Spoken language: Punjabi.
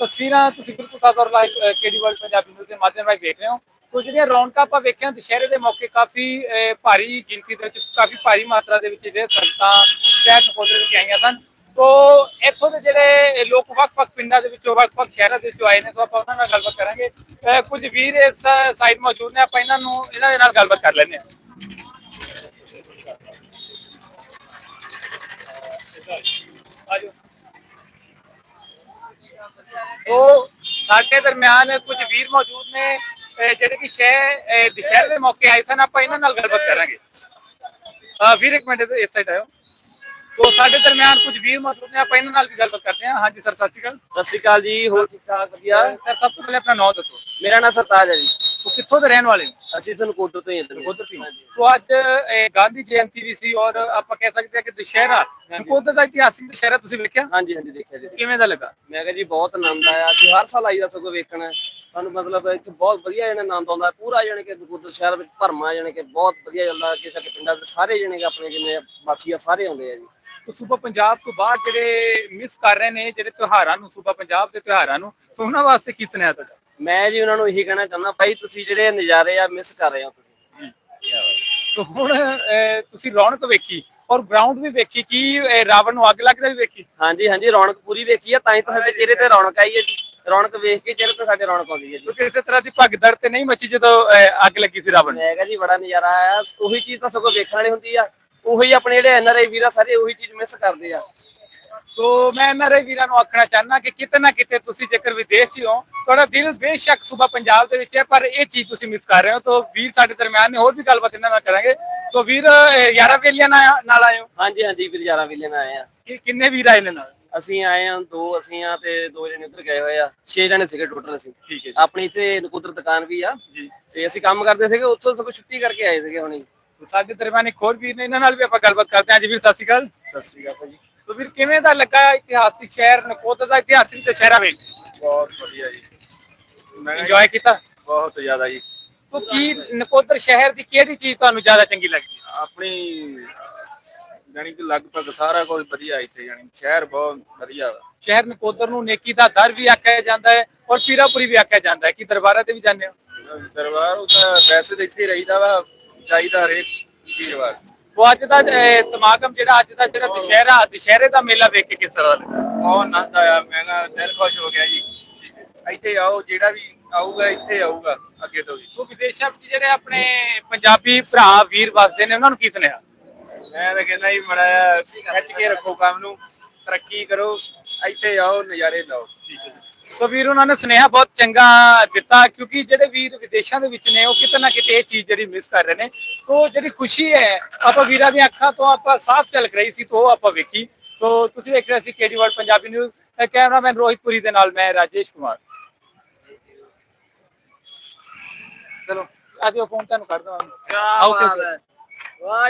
ਤਸਵੀਰਾਂ ਤੁਸੀਂ ਬਿਲਕੁਲ ਤੌਰ live KD world Punjabi news ਦੇ ਮਾਧਿਅਮ ਰਾਹੀਂ ਦੇਖ ਰਹੇ ਹੋ। ਤੋ ਜਿਹੜੀਆਂ ਰੌਣਕਾਂ ਆਪਾਂ ਵੇਖਿਆ ਦੁਸ਼ਹਿਰੇ ਦੇ ਮੌਕੇ ਕਾਫੀ ਅਹ, ਭਾਰੀ ਗਿਣਤੀ ਦੇ ਵਿੱਚ ਕਾਫੀ ਭਾਰੀ ਮਾਤਰਾ ਦੇ ਵਿੱਚ ਜਿਹੜੇ ਸੰਗਤਾਂ ਸ਼ਹਿਰ ਨਕੋਦਰ ਵਿੱਚ ਆਈਆਂ ਸਨ। ਤੋ ਇੱਥੋਂ ਦੇ ਜਿਹੜੇ ਲੋਕ ਵੱਖ-ਵੱਖ ਪਿੰਡਾਂ ਦੇ ਵਿੱਚੋਂ ਵੱਖ-ਵੱਖ ਸ਼ਹਿਰਾਂ ਦੇ ਵਿੱਚੋਂ ਆਏ ਨੇ ਤੋ ਆਪਾਂ ਉਹਨਾਂ ਨਾਲ ਗੱਲਬਾਤ ਕਰਾਂਗੇ। ਅਹ, ਕੁਝ ਵੀਰ ਇਸ ਸਾਈਡ ਮੌਜੂਦ ਨੇ ਆਪਾਂ ਇਹਨਾਂ ਨੂੰ ਇਹਨਾਂ ਦੇ ਨਾਲ ਗੱਲਬਾਤ ਕਰ ਲੈਂਦੇ ਹਾਂ। ਤੋ ਸਾਡੇ ਦਰਮਿਆਨ ਕੁਝ ਵੀਰ ਮੌਜੂਦ ਨੇ ਜਿਹੜੇ ਕਿ ਸ਼ਹਿਰ ਅਹ ਦੁਸ਼ਹਿਰੇ ਦੇ ਮੌਕੇ ਆਏ ਸਨ ਆਪਾਂ ਇਹਨਾਂ ਨਾਲ ਗੱਲਬਾਤ ਕਰਾਂਗੇ। ਵੀਰ ਇੱਕ ਮਿੰਟ ਇਸ ਸਾਈਡ ਆਇਓ। ਤੋ ਸਾਡੇ ਦਰਮਿਆਨ ਕੁਝ ਵੀਰ ਮੌਜੂਦ ਨੇ ਆਪਾਂ ਇਹਨਾਂ ਨਾਲ ਵੀ ਗੱਲਬਾਤ ਕਰਦੇ ਹਾਂ। ਹਾਂਜੀ ਸਰ ਸਤਿ ਸ਼੍ਰੀ ਅਕਾਲ। ਸਤਿ ਸ਼੍ਰੀ ਅਕਾਲ ਜੀ ਹੋਰ ਠੀਕ ਠਾਕ ਵਧੀਆ? ਸਰ ਸਭ ਤੋਂ ਪਹਿਲੇ ਆਪਣਾ ਨਾਮ ਦੱਸੋ। ਮੇਰਾ ਨਾਮ ਸਰਤਾਜ ਹੈ ਜੀ। ਕਿੱਥੋਂ ਦੇ ਰਹਿਣ ਵਾਲੇ ਹੋ? ਅਸੀਂ ਤੁਹਾਨੂੰ ਕੋਟੋ ਤੋਂ ਹੀ ਇੱਧਰ ਨਕੋਦਰ ਤੋਂ ਹੀ। ਤੋ ਅੱਜ ਅਹ, ਗਾਂਧੀ ਜਯੰਤੀ ਵੀ ਸੀ ਔਰ ਆਪਾਂ ਕਹਿ ਸਕਦੇ ਹਾਂ ਕਿ ਦੁਸ਼ਹਿਰਾ ਨਕੋਦਰ ਦਾ ਇਤਿਹਾਸਿਕ ਦੁਸ਼ਹਿਰਾ ਤੁਸੀਂ ਵੇਖਿਆ? ਹਾਂਜੀ ਹਾਂਜੀ ਦੇਖਿਆ ਜੀ ਕਿਵੇਂ ਦਾ ਲੱਗਾ? ਮੈਂ ਕਿਹਾ ਜੀ ਬਹੁਤ ਆਨੰਦ ਆਇਆ। ਅਸੀਂ ਹਰ ਸਾਲ ਆਈਦਾ ਸਗੋਂ ਵੇਖਣ। ਸਾਨੂੰ ਮਤਲਬ ਇੱਥੇ ਬਹੁਤ ਵਧੀਆ ਜਣਾ ਆਨੰਦ ਆਉਂਦਾ ਪੂਰਾ ਜਾਣੀ ਕਿ ਨਕੋਦਰ ਸ਼ਹਿਰ ਵਿੱਚ ਭਰਮਾ ਜਾਣੀ ਕਿ ਬਹੁਤ ਵਧੀਆ ਜਾਂਦਾ ਕਿ ਸਾਡੇ ਪਿੰਡਾਂ ਦੇ ਸਾਰੇ ਜਣੇ ਆਪਣੇ ਜਿੰਨੇ ਵਾਸੀ ਆ ਸਾਰੇ ਆਉਂਦੇ ਆ ਜੀ। ਤੋ ਸੂਬਾ ਪੰਜਾਬ ਤੋਂ ਬਾਹਰ ਜਿਹੜੇ ਮਿਸ ਕਰ ਰਹੇ ਨੇ ਜਿਹੜੇ ਤਿਉਹਾਰਾਂ ਨੂੰ ਸੂਬਾ ਪੰਜਾਬ ਦੇ ਤਿਉਹਾਰਾਂ ਨੂੰ ਸੋ ਉਹਨਾਂ ਵਾਸਤੇ ਕੀ ਸੁਨੇਹਾ ਤੁਹਾਡਾ? ਮੈਂ ਜੀ ਉਹਨਾਂ ਨੂੰ ਇਹੀ ਕਹਿਣਾ ਚਾਹੁੰਦਾ ਭਾਈ ਤੁਸੀਂ ਜਿਹੜੇ ਨਜ਼ਾਰੇ ਆ ਮਿਸ ਕਰ ਰਹੇ ਹੋ ਤੁਸੀਂ। ਸੋ ਹੁਣ ਅਹ, ਤੁਸੀਂ ਰੌਣਕ ਵੇਖੀ ਔਰ ਗਰਾਊਂਡ ਵੀ ਵੇਖੀ ਕਿ ਅਹ, ਰਾਵਣ ਨੂੰ ਅੱਗ ਲੱਗਦਾ ਵੀ ਵੇਖੀ? ਹਾਂਜੀ ਹਾਂਜੀ ਰੌਣਕ ਪੂਰੀ ਵੇਖੀ ਆ ਤਾਂ ਹੀ ਤਾਂ ਸਾਡੇ ਚਿਹਰੇ ਤੇ ਰੌਣਕ ਆਈ ਹੈ ਜੀ। ਰੌਣਕ ਵੇਖ ਕੇ ਚਿਹਰੇ ਤੇ ਸਾਡੇ ਰੌਣਕ ਆਉਂਦੀ ਹੈ ਜੀ। ਕਿਸੇ ਤਰ੍ਹਾਂ ਦੀ ਭਗਦੜ ਤੇ ਨਹੀਂ ਮੱਚੀ ਜਦੋਂ ਅਹ, ਅੱਗ ਲੱਗੀ ਸੀ ਰਾਵਣ। ਨੂੰ? ਮੈਂ ਕਿਹਾ ਜੀ ਬੜਾ ਨਜ਼ਾਰਾ ਆਇਆ। ਉਹੀ ਚੀਜ਼ ਤਾਂ ਸਗੋਂ ਵੇਖਣ ਵਾਲੀ ਹੁੰਦੀ ਆ। ਉਹੀ ਆਪਣੇ ਜਿਹੜੇ ਐਨਆਰਆਈ ਵੀਰ ਆ ਸਾਰੇ ਉਹੀ ਚੀਜ਼ ਮਿਸ ਕਰਦੇ ਆ। ਤੋ ਮੈਂ ਐਨਆਰਆਈ ਵੀਰਾਂ ਨੂੰ ਆਖਣਾ ਚਾਹਨਾ ਕਿ ਕਿਤੇ ਨਾ ਕਿਤੇ ਤੁਸੀਂ ਜੇਕਰ ਵਿਦੇਸ਼ 'ਚ ਹੋ ਤੁਹਾਡਾ ਦਿਲ ਬੇਸ਼ੱਕ ਸੂਬਾ ਪੰਜਾਬ ਦੇ ਵਿੱਚ ਹੈ ਪਰ ਇਹ ਚੀਜ਼ ਤੁਸੀਂ ਮਿਸ ਕਰ ਰਹੇ ਹੋ। ਤੋ ਵੀਰ ਸਾਡੇ ਦਰਮਿਆਨ ਨੇ ਹੋਰ ਵੀ ਗੱਲਬਾਤ ਇਹਨਾਂ ਨਾਲ ਕਰਾਂਗੇ। ਤੋ ਵੀਰ ਯਾਰਾਂ ਵੇਲੀਆਂ ਨਾਲ ਹੋ? ਹਾਂਜੀ ਹਾਂਜੀ ਵੀਰ ਯਾਰਾਂ ਵੇਲੇ ਨਾਲ ਆਏ ਆ। ਕਿ ਕਿੰਨੇ ਵੀਰ ਆਏ ਨੇ ਨਾਲ? ਅਸੀਂ ਆਏ ਆ ਦੋ ਅਸੀਂ ਆ ਤੇ ਦੋ ਜਣੇ ਉੱਧਰ ਗਏ ਹੋਏ ਆ। 6 ਜਣੇ ਸੀਗੇ ਟੋਟਲ ਅਸੀਂ। ਠੀਕ ਹੈ ਆਪਣੀ ਇੱਥੇ ਨਕੁਦਰ ਦੁਕਾਨ ਵੀ ਆ। ਜੀ। ਤੇ ਅਸੀਂ ਕੰਮ ਕਰਦੇ ਸੀਗੇ ਉੱਥੋਂ ਸਭ ਛੁੱਟੀ ਕਰਕੇ ਆਏ ਸੀਗੇ ਹੁਣੀ। ਸਾਡੇ ਦਰਮਿਆਨ ਇੱਕ ਹੋਰ ਵੀਰ ਨੇ ਇਹਨਾਂ ਨਾਲ ਵੀ ਆਪਾਂ ਗੱਲਬਾਤ ਕਰਦੇ ਹਾਂ। ਜੀ ਵੀਰ ਸਤਿ ਸ਼੍ਰੀ ਅਕਾਲ। ਸਤਿ ਸ੍ਰੀ ਅਕਾਲ ਭਾਜੀ। ਤੋ ਵੀਰ ਕਿਵੇਂ ਦਾ ਲੱਗਾ ਇਤਿਹਾਸਿਕ ਸ਼ਹਿਰ ਨਕੋਦਰ ਦਾ ਇਤਿਹਾਸਿਕ ਦੁਸ਼ਹਿਰਾ ਵੇਖ ਬਹੁਤ ਵਧੀਆ ਜੀ। ਮੈਂ ਇੰਜੋਏ ਕੀਤਾ? ਬਹੁਤ ਜ਼ਿਆਦਾ ਜੀ। ਤੋ ਕੀ ਨਕੋਦਰ ਸ਼ਹਿਰ ਦੀ ਕਿਹੜੀ ਚੀਜ਼ ਤੁਹਾਨੂੰ ਜ਼ਿਆਦਾ ਚੰਗੀ ਲੱਗੀ ਆਪਣੀ ਜਾਣੀ ਕਿ ਲਗਭਗ ਸਾਰਾ ਕੁਝ ਵਧੀਆ ਇੱਥੇ ਜਾਣੀ ਸ਼ਹਿਰ ਬਹੁਤ ਵਧੀਆ ਵਾ। ਸ਼ਹਿਰ ਨਕੋਦਰ ਨੂੰ ਨੇਕੀ ਦਾ ਦਰ ਵੀ ਆਖਿਆ ਜਾਂਦਾ ਹੈ ਔਰ ਪੀਰਾਪੁਰੀ ਵੀ ਆਖਿਆ ਜਾਂਦਾ ਹੈ। ਕਿ ਦਰਬਾਰਾਂ ਤੇ ਵੀ ਜਾਂਦੇ ਹੋ? ਦਰਬਾਰ ਉਹ ਤਾਂ ਵੈਸੇ ਤਾਂ ਇੱਥੇ ਰਹੀਦਾ ਵਾ ਚਾਹੀਦਾ ਹਰੇਕ ਵੀਰਵਾਰ। ਉਹ ਅੱਜ ਦਾ ਸਮਾਗਮ ਜਿਹੜਾ ਅੱਜ ਦਾ ਜਿਹੜਾ ਦੁਸ਼ਹਿਰਾ ਦੁਸ਼ਹਿਰੇ ਦਾ ਮੇਲਾ ਵੇਖ ਕੇ ਕਿਸ ਤਰ੍ਹਾਂ ਲੱਗਾ ਬਹੁਤ ਆਨੰਦ ਆਇਆ ਮੈਂ ਦਿਲ ਖੁਸ਼ ਹੋ ਗਿਆ ਜੀ। ਇੱਥੇ ਆਓ ਜਿਹੜਾ ਵੀ ਆਊਗਾ ਇੱਥੇ ਆਊਗਾ ਅੱਗੇ ਤੋਂ ਵੀ। ਸੋ ਵਿਦੇਸ਼ਾਂ ਵਿੱਚ ਜਿਹੜੇ ਆਪਣੇ ਪੰਜਾਬੀ ਭਰਾ ਵੀਰ ਵਸਦੇ ਨੇ ਉਹਨਾਂ ਨੂੰ ਕੀ ਸੁਨੇਹਾ? ਮੈਂ ਤਾਂ ਕਹਿੰਦਾ ਜੀ ਮੜਾ ਖਿੱਚ ਕੇ ਰੱਖੋ ਕੰਮ ਨੂੰ। ਤਰੱਕੀ ਕਰੋ ਇੱਥੇ ਆਓ ਨਜ਼ਾਰੇ ਲਓ। ਠੀਕ ਹੈ ਸੋ ਵੀਰ ਉਹਨਾਂ ਨੇ ਸੁਨੇਹਾ ਬਹੁਤ ਚੰਗਾ ਦਿੱਤਾ ਕਿਉਂਕਿ ਜਿਹੜੇ ਵੀਰ ਵਿਦੇਸ਼ਾਂ ਦੇ ਵਿੱਚ ਨੇ ਉਹ ਕਿਤੇ ਨਾ ਕਿਤੇ ਇਹ ਚੀਜ਼ ਜਿਹੜੀ ਮਿਸ ਕਰ ਰਹੇ ਨੇ। ਸੋ ਜਿਹੜੀ ਖੁਸ਼ੀ ਹੈ ਆਪਾਂ ਵੀਰਾਂ ਦੀਆਂ ਅੱਖਾਂ ਤੋਂ ਆਪਾਂ ਸਾਫ਼ ਝਲਕ ਰਹੀ ਸੀ ਤੋਂ ਉਹ ਆਪਾਂ ਵੇਖੀ। ਸੋ ਤੁਸੀਂ ਵੇਖ ਰਹੇ ਸੀ KD world Punjabi news cameraman Rohitpuri ਦੇ ਨਾਲ ਮੈਂ ਰਾਜੇਸ਼ ਕੁਮਾਰ। ਚਲੋ ਆਜੋ ਫੋਨ ਤੁਹਾਨੂੰ ਕਰ ਦਵਾਂਗੇ। ਆਓ ਤੇ ਵਾਹ